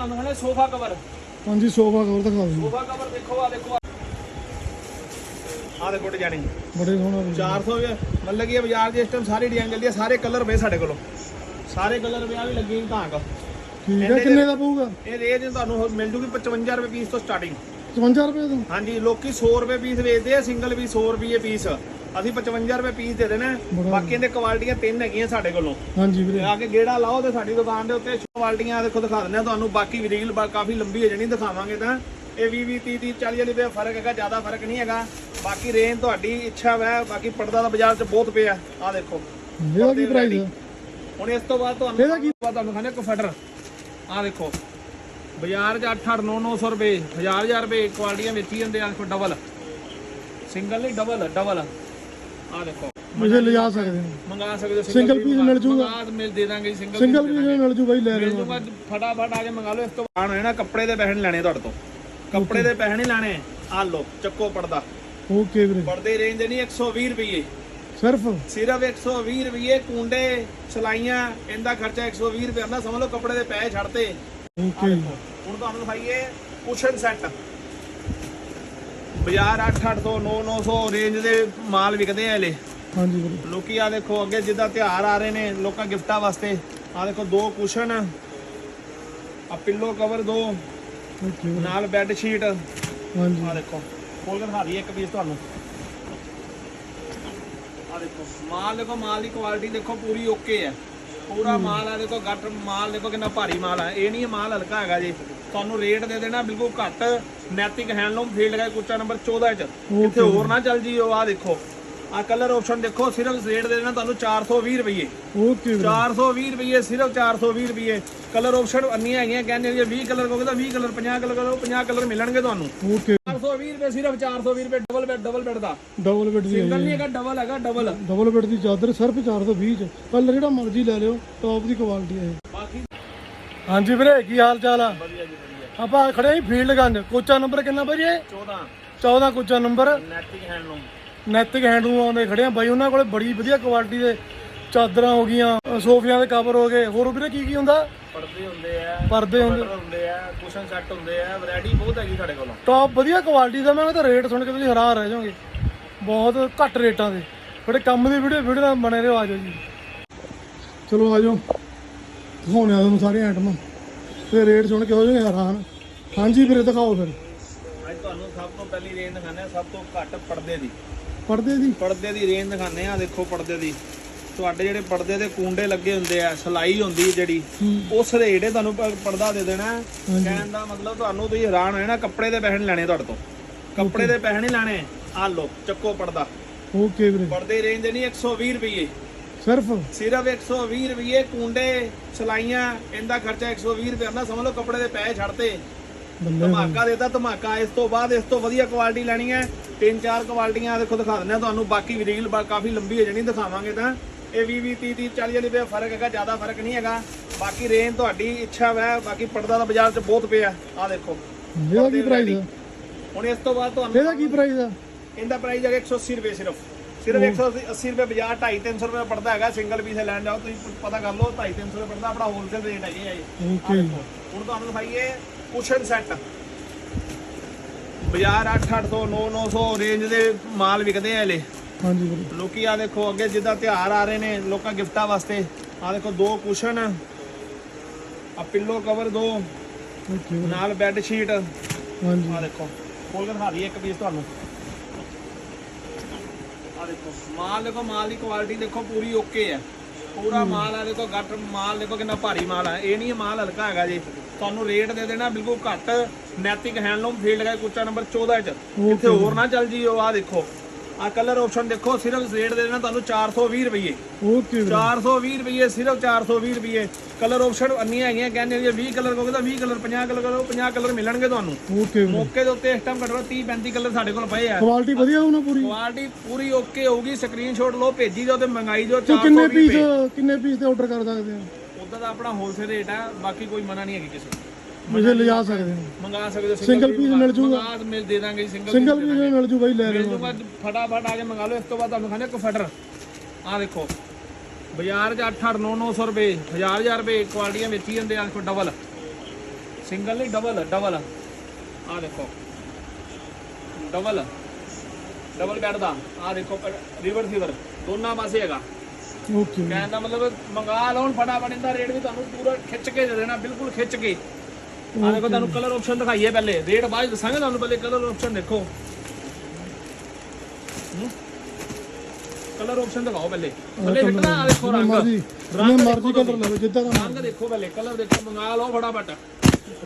ਤੁਹਾਨੂੰ ਹਲੇ sofa cover. ਹਾਂਜੀ ਸੋਫਾ ਕਵਰ ਦਿਖਾ ਦਿਓ। ਸੋਫਾ ਕਵਰ ਦੇਖੋ ਆ ਦੇਖੋ ਆ ਦੇਖੋ ਡਿਜ਼ਾਈਨਿੰਗ ਬੜੇ ਸੋਹਣਾ ਵੀ 400 ਵੀ ਮਤਲਬ ਕਿ ਬਾਜ਼ਾਰ ਦੇ ਇਸ ਟਾਈਮ ਸਾਰੀ ਡਿਜ਼ਾਈਨ ਚੱਲਦੀ ਹੈ ਸਾਰੇ ਕਲਰ ਪਏ ਸਾਡੇ ਕੋਲੋਂ। ਸਾਰੇ ਕਲਰ ਪਿਆ ਵੀ ਲੱਗੇ ਧਾਂਕ ਠੀਕ ਹੈ ਕਿੰਨੇ ਦਾ ਪਊਗਾ? ਇਹ ਰੇਂਜ ਤੁਹਾਨੂੰ ਮਿਲ ਜੂਗੀ 55 ਰੁਪਏ ਪੀਸ ਤੋਂ ਸਟਾਰਟਿੰਗ 55 ਰੁਪਏ ਤੋਂ? ਹਾਂਜੀ ਲੋਕੀ 100 ਰੁਪਏ ਪੀਸ ਵੇਚਦੇ ਆ ਸਿੰਗਲ ਵੀ 100 ਰੁਪਏ ਪੀਸ ਅਸੀਂ 55 ਰੁਪਏ ਪੀਸ ਦੇ ਦੇਣਾ। ਬਾਕੀ ਇਹਦੇ ਕੁਆਲਿਟੀਆਂ ਤਿੰਨ ਹੈਗੀਆਂ ਸਾਡੇ ਕੋਲੋਂ। ਹਾਂਜੀ ਵੀਰੇ। ਆ ਕੇ ਗੇੜਾ ਲਾਓ ਤੇ ਸਾਡੀ ਦੁਕਾਨ ਦੇ ਉੱਤੇ ਕੁਆਲਿਟੀਆਂ ਦੇਖੋ ਦਿਖਾ ਦਿੰਦੇ ਆ ਤੁਹਾਨੂੰ। ਬਾਕੀ ਵੀ ਰੀਲ ਕਾਫੀ ਲੰਬੀ ਹੋ ਜਾਣੀ ਦਿਖਾਵਾਂਗੇ ਤਾਂ। ਇਹ 20 20 30 30 40 ਰੁਪਏ ਫ਼ਰਕ ਹੈਗਾ ਜ਼ਿਆਦਾ ਫ਼ਰਕ ਨਹੀਂ ਹੈਗਾ। ਬਾਕੀ ਰੇਂਜ ਤੁਹਾਡੀ ਇੱਛਾ ਵੈ ਬਾਕੀ ਪਰਦਾ ਦਾ ਬਾਜ਼ਾਰ 'ਚ ਬਹੁਤ ਪਿਆ। ਆ ਦੇਖੋ। ਇਹਦਾ ਕੀ ਪ੍ਰਾਈਸ ਹੈ ਹੁਣ ਇਸ ਤੋਂ ਬਾਅਦ ਤੁਹਾਨੂੰ ਇਹਦਾ ਕੀ- ਤੁਹਾਨੂੰ ਖਾਣੇ ਕਫਟਰ ਆ ਦੇਖੋ। ਬਾਜ਼ਾਰ 'ਚ 8 8 9 900 ਰੁਪਏ। 1000 1000 ਰੁਪਏ ਕੁਆਲਿਟੀਆਂ ਵੇਚੀ ਜਾਂਦੇ ਆ ਦੇਖੋ ਡਬਲ ਸਿੰਗਲ ਨਹੀਂ ਡਬਲ ਡਬਲ ਆ ਦੇਖੋ। ਮੁਝੇ ਲਿਜਾ ਸਕਦੇ ਹੋ। ਮੰਗਾ ਸਕਦੇ ਹੋ Single piece ਮਿਲ ਜੂਗਾ? ਮੰਗਾ ਮਿਲ ਦੇ ਦਾਂਗੇ ਸਿੰਗਲ ਸਿੰਗਲ ਵੀ ਮਿਲ ਜੂ ਬਾਈ ਲੈ ਮਿਲ ਰਹੇ ਜੂਗਾ ਫਟਾਫਟ ਆ ਕੇ ਮੰਗਾ ਲਓ ਇਸ ਤੋਂ ਬਾਅਦ ਹੋਏ ਨਾ ਕੱਪੜੇ ਦੇ ਪੈਸੇ ਨਹੀਂ ਲੈਣੇ ਤੁਹਾਡੇ ਤੋਂ। ਕੱਪੜੇ ਦੇ ਪੈਸੇ ਨਹੀਂ ਲੈਣੇ। ਆ ਲਓ ਚੱਕੋ ਪਰਦਾ। ਓਕੇ ਵੀਰੇ। ਪਰਦੇ ਰੇਂਜ ਦੇ ਨਹੀਂ 120 ਰੁਪਏ ਸਿਰਫ? ਸਿਰਫ 120 ਰੁਪਏ ਕੁੰਡੇ ਸਲਾਈਆਂ ਇਹਦਾ ਖਰਚਾ 120 ਰੁਪਏ। ਆਉਂਦਾ ਸਮਝ ਲਓ ਕੱਪੜੇ ਦੇ ਪੈਸੇ ਛੱਡਤੇ। ਓਕੇ ਹੁਣ ਤੁਹਾਨੂੰ ਦਿਖਾਈਏ ਕੁਸ਼ਨ ਸੈੱਟ ਬਾਜ਼ਾਰ 8-800 9-900 ਰੇਂਜ ਦੇ ਮਾਲ ਵਿਕਦੇ ਆ ਇਹਲੇ। ਹਾਂਜੀ ਵੀਰੇ। ਲੋਕੀ ਆ ਦੇਖੋ ਅੱਗੇ ਜਿੱਦਾਂ ਤਿਉਹਾਰ ਆ ਰਹੇ ਨੇ ਲੋਕਾਂ ਗਿਫਟਾਂ ਵਾਸਤੇ ਆ ਦੇਖੋ ਦੋ ਕੁਸ਼ਨ ਆ ਪਿੱਲੋ ਕਵਰ ਦੋ ਵੀਰੇ। ਨਾਲ ਬੈੱਡ ਸ਼ੀਟ ਆ ਹਾਂਜੀ ਦੇਖੋ ਖੋਲ ਕੇ ਦਿਖਾ ਦਈਏ ਇੱਕ ਪੀਸ ਤੁਹਾਨੂੰ। ਆ ਦੇਖੋ ਮਾਲ ਦੇਖੋ ਮਾਲ ਦੀ ਕੁਆਲਿਟੀ ਦੇਖੋ ਪੂਰੀ ਓਕੇ ਹੈ ਪੂਰਾ ਮਾਲ ਆ ਦੇਖੋ ਗੱਟ ਮਾਲ ਦੇਖੋ ਕਿੰਨਾ ਭਾਰੀ ਮਾਲ ਆ। ਇਹ ਨਹੀਂ ਮਾਲ ਹਲਕਾ ਹੈਗਾ ਜੀ। ਤੁਹਾਨੂੰ ਰੇਟ ਦੇ ਦੇਣਾ ਬਿਲਕੁਲ ਘੱਟ। ਨੈਤਿਕ ਹੈਂਡਲੂਮ ਫੀਲਡ ਦਾ ਕੁੱਚਾ ਨੰਬਰ 14 ਚ। ਕਿੱਥੇ ਹੋਰ ਨਾ ਚੱਲ ਜੀ ਉਹ ਆ ਦੇਖੋ। ਆ ਕਲਰ ਆਪਸ਼ਨ ਦੇਖੋ ਸਿਰਫ ਰੇਟ ਦੇ ਦੇਣਾ ਤੁਹਾਨੂੰ 420 ਰੁਪਏ ਓਕੇ ਵੀਰੇ 420 ਰੁਪਏ ਸਿਰਫ 420 ਰੁਪਏ ਕਲਰ ਆਪਸ਼ਨ ਅੰਨੀਆਂ ਹੈਗੀਆਂ ਕਹਿੰਦੇ ਜੇ 20 ਕਲਰ ਕਹੋਗੇ ਤਾਂ 20 ਕਲਰ 50 ਕਲਰ ਕਰੋ 50 ਕਲਰ ਮਿਲਣਗੇ ਤੁਹਾਨੂੰ। ਓਕੇ 420 ਰੁਪਏ ਸਿਰਫ 420 ਰੁਪਏ ਡਬਲ ਬੈੱਡ ਡਬਲ ਬੈੱਡ ਦਾ। ਡਬਲ ਬੈੱਡ ਦੀ ਸਿੰਗਲ ਨਹੀਂ ਹੈਗਾ ਡਬਲ ਹੈਗਾ ਡਬਲ ਡਬਲ ਬੈੱਡ ਦੀ ਚਾਦਰ ਸਿਰਫ 420 ਚ। ਕਲਰ ਜਿਹੜਾ ਮਰਜ਼ੀ ਲੈ ਲਿਓ ਟੌਪ ਦੀ ਕੁਆਲਿਟੀ ਹੈ ਬਾਕੀ ਹਾਂਜੀ ਵੀਰੇ ਕੀ ਹਾਲ ਚਾਲ ਆ? ਵਧੀਆ ਜੀ ਵਧੀਆ। ਆਪਾਂ ਖੜੇ ਆਂ ਫੀਲਡਗੰਜ ਕੋਚਾ ਨੰਬਰ ਕਿੰਨਾ ਬਾਈ ਇਹ? 14 14 ਕੋਚਾ number. Naitik handloom Naitik handloom ਆਉਂਦੇ ਖੜੇ ਆ ਬਾਈ ਉਹਨਾਂ ਕੋਲੇ ਬੜੀ ਵਧੀਆ ਕੁਆਲਿਟੀ ਦੇ ਚਾਦਰਾਂ ਹੋ ਗਈਆਂ ਸੋਫਿਆਂ ਦੇ ਕਵਰ ਹੋ ਗਏ। ਹੋਰ ਵੀਰੇ ਕੀ ਕੀ ਹੁੰਦਾ? ਪਰਦੇ ਹੁੰਦੇ ਆ ਪਰਦੇ ਹੁੰਦੇ ਆ ਕੁਸ਼ਨ ਸੈੱਟ ਹੁੰਦੇ ਆ ਵੈਰਾਈਟੀ ਬਹੁਤ ਹੈਗੀ ਸਾਡੇ ਕੋਲ। ਟੌਪ ਵਧੀਆ ਕੁਆਲਿਟੀ ਦਾ ਮੈਂ ਤਾਂ ਰੇਟ ਸੁਣ ਕੇ ਤੁਸੀਂ ਹੈਰਾਨ ਰਹਿ ਜਾਓਗੇ। ਬਹੁਤ ਘੱਟ ਰੇਟਾਂ ਦੇ। ਥੋੜੇ ਕੰਮ ਦੀ ਵੀਡੀਓ ਵੀਡੀਓ ਨਾਲ ਬਣੇ ਰਹੋ ਆਜੋ ਜੀ। ਚਲੋ ਆਜੋ ਦਿਖਾਉਣੇ ਆ ਤੁਹਾਨੂੰ ਸਾਰੇ ਆਈਟਮਾਂ ਤੇ ਰੇਟ ਸੁਣ ਕੇ ਹੋ ਜਾਓਗੇ ਹੈਰਾਨ। ਹਾਂਜੀ ਵੀਰੇ ਦਿਖਾਓ ਫਿਰ। ਅੱਜ ਤੁਹਾਨੂੰ ਸਭ ਤੋਂ ਪਹਿਲੀ ਰੇਂਜ ਦਿਖਾਣੇ ਆ ਸਭ ਤੋਂ ਘੱਟ ਪਰਦੇ ਦੀ। ਪਰਦੇ ਦੀ? ਪਰਦੇ ਦੀ ਰੇਂਜ ਦਿਖਾਣੇ ਆ ਦੇਖੋ ਪਰਦੇ ਦੀ। ਤੁਹਾਡੇ ਜਿਹੜੇ ਪਰਦੇ ਦੇ ਕੁੰਡੇ ਲੱਗੇ ਹੁੰਦੇ ਆ ਸਲਾਈ ਹੁੰਦੀ ਜਿਹੜੀ ਉਸ ਰੇਟ ਦੇ ਤੁਹਾਨੂੰ ਪ- ਪਰਦਾ ਦੇ ਦੇਣਾ। ਹੈ। ਕਹਿਣ ਦਾ ਮਤਲਬ ਤੁਹਾਨੂੰ ਤੁਸੀਂ ਹੈਰਾਨ ਹੋਏ ਨਾ ਕੱਪੜੇ ਦੇ ਪੈਸੇ ਨਹੀਂ ਲੈਣੇ ਤੁਹਾਡੇ ਤੋਂ। ਕੱਪੜੇ ਦੇ ਪੈਸੇ ਨਹੀਂ ਲੈਣੇ। ਆ ਲਓ ਚੱਕੋ ਪਰਦਾ। ਓਕੇ ਵੀਰੇ। ਪਰਦੇ ਰੇਂਜ ਦੇ ਨਹੀਂ 120 ਰੁਪਏ ਸਿਰਫ? ਸਿਰਫ 120 ਰੁਪਏ ਕੁੰਡੇ ਸਲਾਈਆਂ ਇਹਦਾ ਖਰਚਾ 120 ਰੁਪਏ ਆਉਂਦਾ ਸਮਝ ਲਓ ਕੱਪੜੇ ਦੇ ਪੈਸੇ ਛੱਡਤੇ। ਬੱਲੇ ਧਮਾਕਾ ਦੇਤਾ ਧਮਾਕਾ। ਇਸ ਤੋਂ ਬਾਅਦ ਇਸ ਤੋਂ ਵਧੀਆ ਕੁਆਲਿਟੀ ਲੈਣੀ ਹੈ। ਤਿੰਨ ਚਾਰ ਕੁਆਲਿਟੀਆਂ ਦੇਖੋ ਦਿਖਾ ਦਿੰਦੇ ਆ ਤੁਹਾਨੂੰ। ਬਾਕੀ ਵੀ ਰੀਲ ਕਾਫੀ ਲੰਬੀ ਹੋ ਜਾਣੀ ਦਿਖਾਵਾਂਗੇ ਤਾਂ। ਇਹ 20 20 30 30 40 ਰੁਪਏ ਫ਼ਰਕ ਹੈਗਾ ਜ਼ਿਆਦਾ ਫ਼ਰਕ ਨਹੀਂ ਹੈਗਾ। ਬਾਕੀ ਰੇਂਜ ਤੁਹਾਡੀ ਇੱਛਾ ਵੈ ਬਾਕੀ ਪਰਦਾ ਦਾ ਬਾਜ਼ਾਰ 'ਚ ਬਹੁਤ ਪਿਆ। ਆ ਦੇਖੋ। ਇਹਦਾ ਕੀ ਪ੍ਰਾਈਸ ਹੈ ਹੁਣ ਇਸ ਤੋਂ ਬਾਅਦ ਤੁਹਾਨੂੰ ਇਹਦਾ ਕੀ ਪ੍ਰਾਈਸ ਆ? ਇਹਦਾ ਪ੍ਰਾਈਸ ਹੈਗਾ 180 ਰੁਪਏ ਸਿਰਫ। ਸਿਰਫ 180 ਰੁਪਏ ਬਾਜ਼ਾਰ 250 300 ਰੁਪਏ ਪੜਦਾ ਹੈਗਾ ਸਿੰਗਲ ਪੀਸ ਲੈਣ ਜਾਓ ਤੁਸੀਂ ਪਤਾ ਕਰ ਲਓ 250 300 ਰੁਪਏ ਪੜਦਾ ਆਪਣਾ ਹੋਲਸੇਲ ਰੇਟ ਆ ਇਹ। ਓਕੇ ਹੁਣ ਤੁਹਾਨੂੰ ਦਿਖਾਈਏ ਕੁਸ਼ਨ ਸੈੱਟ ਬਾਜ਼ਾਰ 8-800 9-900 ਰੇਂਜ ਦੇ ਮਾਲ ਵਿਕਦੇ ਆ ਇਹਲੇ। ਹਾਂਜੀ ਵੀਰੇ। ਲੋਕੀ ਆ ਦੇਖੋ ਅੱਗੇ ਜਿੱਦਾਂ ਤਿਉਹਾਰ ਆ ਰਹੇ ਨੇ ਲੋਕਾਂ ਗਿਫਟਾਂ ਵਾਸਤੇ। ਆ ਦੇਖੋ ਦੋ ਕੁਸ਼ਨ। ਆ ਪਿੱਲੋ ਕਵਰ ਦੋ ਓਕੇ ਨਾਲ ਬੈੱਡ ਸ਼ੀਟ ਆ ਹਾਂਜੀ ਦੇਖੋ ਖੋਲ ਕੇ ਦਿਖਾ ਦਈਏ ਇੱਕ ਪੀਸ ਤੁਹਾਨੂੰ। ਆ ਦੇਖੋ ਮਾਲ ਦੇਖੋ ਮਾਲ ਦੀ ਕੁਆਲਿਟੀ ਦੇਖੋ ਪੂਰੀ ਓਕੇ ਹੈ। ਪੂਰਾ ਮਾਲ ਆ ਦੇਖੋ ਗੱਟ ਮਾਲ ਦੇਖੋ ਕਿੰਨਾ ਭਾਰੀ ਮਾਲ ਆ। ਇਹ ਨਹੀਂ ਮਾਲ ਹਲਕਾ ਹੈਗਾ ਜੀ। ਤੁਹਾਨੂੰ ਰੇਟ ਦੇ ਦੇਣਾ ਬਿਲਕੁਲ ਘੱਟ। ਨੈਤਿਕ ਹੈਂਡਲੂਮ ਫੀਲਡ ਦਾ ਕੁੱਚਾ ਨੰਬਰ 14 ਚ। ਕਿੱਥੇ ਹੋਰ ਨਾ ਚੱਲ ਜੀ ਉਹ ਆ ਦੇਖੋ। ਆ ਕਲਰ ਆਪਸ਼ਨ ਦੇਖੋ ਸਿਰਫ ਰੇਟ ਦੇ ਦੇਣਾ ਤੁਹਾਨੂੰ 420 ਰੁਪਏ ਓਕੇ ਵੀਰੇ। 420 ਰੁਪਏ ਸਿਰਫ 420 ਰੁਪਏ ਕਲਰ ਆਪਸ਼ਨ ਅੰਨੀਆਂ ਹੈਗੀਆਂ ਕਹਿੰਦੇ ਜੇ 20 ਕਲਰ ਕਹੋਗੇ ਤਾਂ 20 ਕਲਰ 50 ਕਲਰ ਕਰੋ 50 ਕਲਰ ਮਿਲਣਗੇ ਤੁਹਾਨੂੰ। ਓਕੇ ਮੌਕੇ ਦੇ ਉੱਤੇ ਇਸ ਟਾਈਮ ਘੱਟੋ 30 35 ਕਲਰ ਸਾਡੇ ਕੋਲ ਪਏ ਆ। ਕੁਆਲਿਟੀ ਵਧੀਆ ਹੋਣਾ ਪੂਰੀ? ਕੁਆਲਿਟੀ ਪੂਰੀ ਓਕੇ ਹੋਊਗੀ ਸਕਰੀਨਸ਼ਾਟ ਲਓ ਭੇਜੀ ਦਿਓ ਤੇ ਮੰਗਾਈ ਦਿਓ ਕਿੰਨੇ 420 ਪੀਸ ਕਿੰਨੇ ਪੀਸ ਤੇ ਆਰਡਰ ਕਰ ਸਕਦੇ ਆ? ਉਦਾਂ ਦਾ ਆਪਣਾ ਹੋਲਸੇਲ ਰੇਟ ਹੈ ਬਾਕੀ ਕੋਈ ਮਨਾ ਨਹੀਂ ਹੈਗੀ ਕਿਸੇ ਨੂੰ। ਮੁਝੇ ਲਿਜਾ ਸਕਦੇ ਹੋ ਮੰਗਾ ਸਕਦੇ ਹੋ Single piece ਮਿਲ ਜੂਗਾ? ਮੰਗਾ ਮਿਲ ਦੇ ਦਾਂਗੇ ਸਿੰਗਲ ਸਿੰਗਲ ਪੀਸ ਮਿਲ ਜੂ ਬਾਈ ਲੈ ਮਿਲ ਲਿਓ। ਜੂਗਾ ਫਟਾਫਟ ਆ ਕੇ ਮੰਗਾ ਲਓ। ਇਸ ਤੋਂ ਬਾਅਦ ਤੁਹਾਨੂੰ ਖਾਣੇ ਕਫਟਰ ਆ ਦੇਖੋ। ਬਾਜ਼ਾਰ 'ਚ 8 8 9 900 ਰੁਪਏ 1000 1000 ਰੁਪਏ ਕੁਆਲਿਟੀਆਂ ਵੇਚੀ ਜਾਂਦੇ ਆ ਦੇਖੋ ਡਬਲ ਸਿੰਗਲ ਨਹੀਂ ਡਬਲ ਡਬਲ ਆ ਦੇਖੋ। ਡਬਲ ਡਬਲ ਬੈੱਡ ਦਾ। ਆ ਦੇਖੋ ਰਿਵਰ ਸਿਵਰ ਦੋਨਾਂ ਪਾਸੇ ਹੈਗਾ। ਓਕੇ ਕਹਿਣ ਦਾ ਮਤਲਬ ਮੰਗਾ ਲਓ ਹੁਣ ਫਟਾਫਟ ਇਹਦਾ ਰੇਟ ਵੀ ਤੁਹਾਨੂੰ ਪੂਰਾ ਖਿੱਚ ਕੇ ਦੇ ਦੇਣਾ ਬਿਲਕੁਲ ਖਿੱਚ ਕੇ। ਆ ਦੇਖੋ ਤੁਹਾਨੂੰ ਕਲਰ ਆਪਸ਼ਨ ਦਿਖਾਈਏ ਪਹਿਲੇ। ਰੇਟ ਬਾਅਦ ਦੱਸਾਂਗੇ ਤੁਹਾਨੂੰ ਪਹਿਲੇ ਕਲਰ ਆਪਸ਼ਨ ਦੇਖੋ। ਕਲਰ ਆਪਸ਼ਨ ਦਿਖਾਓ ਪਹਿਲੇ। ਪਹਿਲੇ ਦੇਖਣਾ ਆ ਦੇਖੋ ਰੰਗ। ਰੰਗ ਮਰਜ਼ੀ ਕਲਰ ਲਵੇ ਜਿੱਦਾਂ ਦਾ ਰੰਗ ਦੇਖੋ ਪਹਿਲੇ ਕਲਰ ਦੇਖੋ ਮੰਗਾ ਲਓ ਫਟਾਫਟ।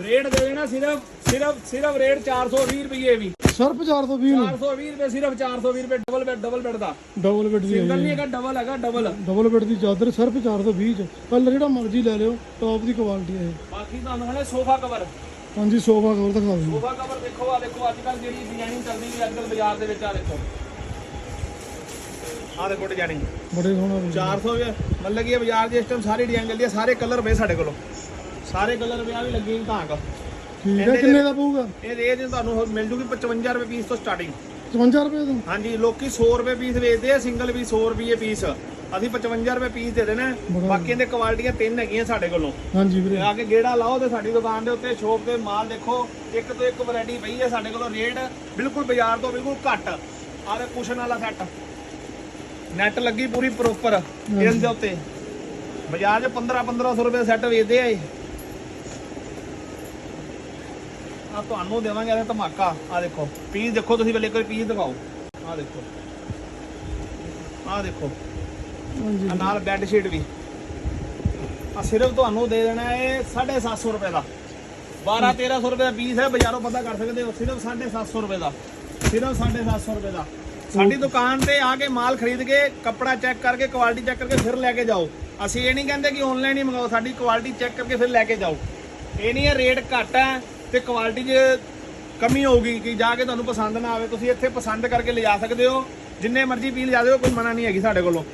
ਰੇਟ ਦੇ ਦੇਣਾ ਸਿਰਫ ਸਿਰਫ ਸਿਰਫ ਰੇਟ 420 ਰੁਪਏ ਵੀ। ਸਰਫ 420 ਨੂੰ। 420 ਰੁਪਏ ਸਿਰਫ 420 ਰੁਪਏ ਡਬਲ ਬੈੱਡ ਡਬਲ ਬੈੱਡ ਦਾ। ਡਬਲ ਬੈੱਡ ਦੀ ਸਿੰਗਲ ਨਹੀਂ ਹੈਗਾ ਡਬਲ ਹੈਗਾ ਡਬਲ ਡਬਲ ਬੈੱਡ ਦੀ ਚਾਦਰ ਸਿਰਫ 420 ਚ। ਕਲਰ ਜਿਹੜਾ ਮਰਜ਼ੀ ਲੈ ਲਿਓ ਟੌਪ ਦੀ ਕੁਆਲਿਟੀ ਹੈ। ਬਾਕੀ ਤੁਹਾਨੂੰ ਹਲੇ ਸੋਫਾ ਕਵਰ ਹਾਂਜੀ ਸੋਫਾ ਕਵਰ ਦਿਖਾ ਦਿਓ। ਸੋਫਾ ਕਵਰ ਦੇਖੋ ਆ ਦੇਖੋ ਅੱਜ ਕੱਲ ਜਿਹੜੀ ਡਿਜ਼ਾਈਨਿੰਗ ਚੱਲਦੀ ਵੀ ਅੱਜ ਕੱਲ ਬਾਜ਼ਾਰ ਦੇ ਵਿੱਚ ਆ ਦੇਖੋ। ਆ ਦੇਖੋ ਡਿਜ਼ਾਈਨਿੰਗ ਬੜੇ ਸੋਹਣਾ ਵੀ 400 ਵੀ ਮਤਲਬ ਕਿ ਇਹ ਬਾਜ਼ਾਰ ਦੇ ਇਸ ਟਾਈਮ ਸਾਰੀ ਡਿਜ਼ਾਈਨ ਚੱਲਦੀ ਹੈ ਸਾਰੇ ਕਲਰ ਵੇ ਸਾਡੇ ਕੋਲੋਂ। ਸਾਰੇ ਕਲਰ ਵਿਆਹ ਵੀ ਲੱਗੇ ਤਾਂ ਠੀਕ ਹੈ ਕਿੰਨੇ ਦਾ ਪਊਗਾ? ਇਹ ਰੇਂਜ ਤੁਹਾਨੂੰ ਮਿਲ ਜੂਗੀ 55 ਰੁਪਏ ਪੀਸ ਤੋਂ ਸਟਾਰਟਿੰਗ 55 ਰੁਪਏ ਦਾ ਹਾਂਜੀ ਲੋਕੀ 100 ਰੁਪਏ ਪੀਸ ਵੇਚਦੇ ਆ ਸਿੰਗਲ ਵੀ 100 ਰੁਪਏ ਪੀਸ ਅਸੀਂ 55 ਰੁਪਏ ਪੀਸ ਦੇ ਦੇਣਾ। ਬੜਾ ਬਾਕੀ ਇਹਦੇ ਕੁਆਲਿਟੀਆਂ ਤਿੰਨ ਹੈਗੀਆਂ ਸਾਡੇ ਕੋਲੋਂ। ਹਾਂਜੀ ਵੀਰੇ। ਆ ਕੇ ਗੇੜਾ ਲਾਓ ਤੇ ਸਾਡੀ ਦੁਕਾਨ ਦੇ ਉੱਤੇ ਸ਼ੋਪ ਤੇ ਮਾਲ ਦੇਖੋ ਇੱਕ ਤੋਂ ਇੱਕ ਵੈਰਾਈਟੀ ਪਈ ਹੈ ਸਾਡੇ ਕੋਲੋਂ ਰੇਟ ਬਿਲਕੁਲ ਬਾਜ਼ਾਰ ਤੋਂ ਬਿਲਕੁਲ ਘੱਟ। ਆਹ ਦੇ ਕੁਸ਼ਨ ਵਾਲਾ ਸੈੱਟ ਨੈਟ ਲੱਗੀ ਪੂਰੀ ਪ੍ਰੋਪਰ ਇਸ ਦੇ ਉੱਤੇ। ਬਾਜ਼ਾਰ 'ਚ 15 1500 ਰੁਪਏ ਸੈੱਟ ਵੇਚਦੇ ਆ ਇਹ। ਆ ਤੁਹਾਨੂੰ ਦੇਵਾਂਗੇ ਇਹਦਾ ਧਮਾਕਾ। ਆ ਦੇਖੋ ਪੀਸ ਦੇਖੋ ਤੁਸੀਂ ਪਹਿਲੇ ਇੱਕ ਵਾਰੀ ਪੀਸ ਦਿਖਾਓ। ਆ ਦੇਖੋ। ਆ ਦੇਖੋ। ਆ ਨਾਲ ਬੈੱਡ ਸ਼ੀਟ ਵੀ। ਆ ਸਿਰਫ ਤੁਹਾਨੂੰ ਦੇ ਦੇਣਾ ਹੈ 750 ਰੁਪਏ ਦਾ। 12 1300 ਰੁਪਏ ਦਾ ਪੀਸ ਹੈ, ਬਾਜ਼ਾਰੋਂ ਪਤਾ ਕਰ ਸਕਦੇ ਹੋ। ਸਿਰਫ 750 ਰੁਪਏ ਦਾ। ਸਿਰਫ 750 ਰੁਪਏ ਦਾ। ਸਾਡੀ ਦੁਕਾਨ ਤੇ ਆ ਕੇ ਮਾਲ ਖਰੀਦ ਕੇ, ਕੱਪੜਾ ਚੈੱਕ ਕਰਕੇ ਕੁਆਲਿਟੀ ਚੈੱਕ ਕਰਕੇ ਫਿਰ ਲੈ ਕੇ ਜਾਓ। ਅਸੀਂ ਇਹ ਨਹੀਂ ਕਹਿੰਦੇ ਕਿ ਆਨਲਾਈਨ ਹੀ ਮੰਗਾਓ ਸਾਡੀ ਕੁਆਲਿਟੀ ਚੈੱਕ ਕਰਕੇ ਫਿਰ ਲੈ ਕੇ ਜਾਓ। ਇਹ ਨਹੀਂ ਹੈ ਰੇਟ ਘੱਟ ਹੈ ਤੇ ਕੁਆਲਿਟੀ 'ਚ ਕਮੀ ਹੋਊਗੀ ਕਿ ਜਾ ਕੇ ਤੁਹਾਨੂੰ ਪਸੰਦ ਨਾ ਆਵੇ। ਤੁਸੀਂ ਇੱਥੇ ਪਸੰਦ ਕਰਕੇ ਲਿਜਾ ਸਕਦੇ ਹੋ। ਜਿੰਨੇ ਮਰਜ਼ੀ ਪੀਸ ਲਿਜਾ ਦਿਓ, ਕੋਈ ਮਨਾ ਨਹੀਂ ਹੈਗੀ ਸਾਡੇ ਕੋਲੋਂ।